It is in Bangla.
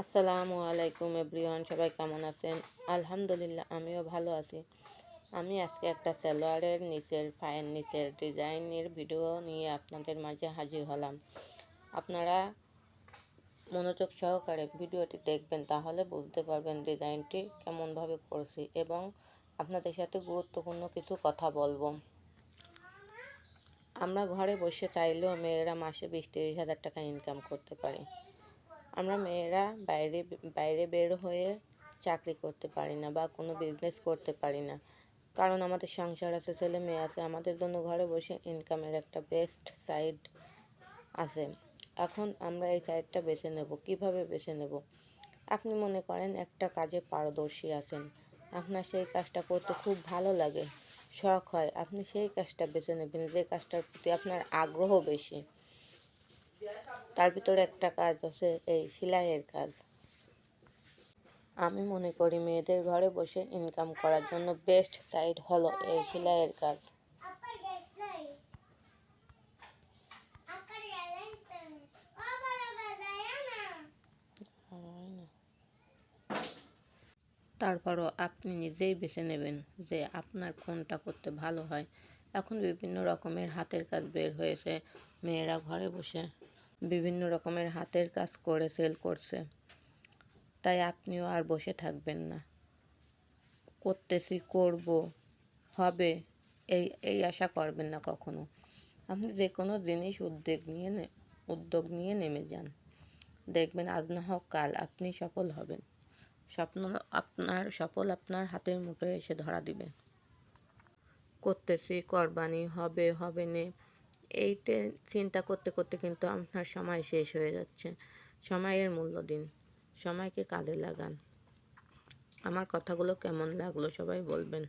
আসসালামু আলাইকুম এভরিওয়ান, সবাই কেমন আছেন? আলহামদুলিল্লাহ, আমিও ভালো আছি। আমি আজকে একটা সালোয়ারের নিচের, পায়ের নিচের ডিজাইনের ভিডিও নিয়ে আপনাদের মাঝে হাজির হলাম। আপনারা মনোযোগ সহকারে ভিডিওটি দেখবেন, তাহলে বুঝতে পারবেন ডিজাইনটি কেমনভাবে করছি এবং আপনাদের সাথে গুরুত্বপূর্ণ কিছু কথা বলব। আমরা ঘরে বসে চাইলেও মেয়েরা মাসে বিশ তিরিশ হাজার টাকা ইনকাম করতে পারি। আমরা মেয়েরা বাইরে বাইরে বের হয়ে চাকরি করতে পারি না বা কোনো বিজনেস করতে পারি না। কারণ আমাদের সংসার আছে, ছেলে মেয়ে আছে, আমাদের জন্য ঘরে বসে ইনকামের একটা বেস্ট সাইড আছে। এখন আমরা এই সাইডটা বেছে নেব। কীভাবে বেছে নেব? আপনি মনে করেন একটা কাজে পারদর্শী আছেন। আপনার সেই কাজটা করতে খুব ভালো লাগে, শখ হয়। আপনি সেই কাজটা বেছে নেবেন, যে কাজটার প্রতি আপনার আগ্রহ বেশি। তার ভিতরে একটা কাজ আছে, এই সেলাইয়ের কাজ। আমি মনে করি মেয়েদের ঘরে বসে ইনকাম করার জন্য বেস্ট সাইড হলো এই সেলাইয়ের কাজ। তারপরও আপনি নিজেই বেছে নেবেন যে আপনার কোনটা করতে ভালো হয়। এখন বিভিন্ন রকমের হাতের কাজ বের হয়েছে, মেয়েরা ঘরে বসে বিভিন্ন রকমের হাতের কাজ করে সেল করছে। তাই আপনিও আর বসে থাকবেন না। করতেছি, করব, হবে, এই এই আশা করবেন না কখনো। আপনি যে কোনো জিনিস উদ্যোগ নিয়ে উদ্যোগ নিয়ে নেমে যান। দেখবেন আজ না হোক কাল আপনি সফল হবেন। স্বপ্ন আপনার, সফল আপনার হাতের মুঠোয় এসে ধরা দিবে। করতেছি, করবানি, হবে হবে নে এইটা চিন্তা করতে করতে কিন্তু আপনার সময় শেষ হয়ে যাচ্ছে। সময়ের মূল্য দিন, সময়কে কাজে লাগান। আমার কথাগুলো কেমন লাগল সবাই বলবেন।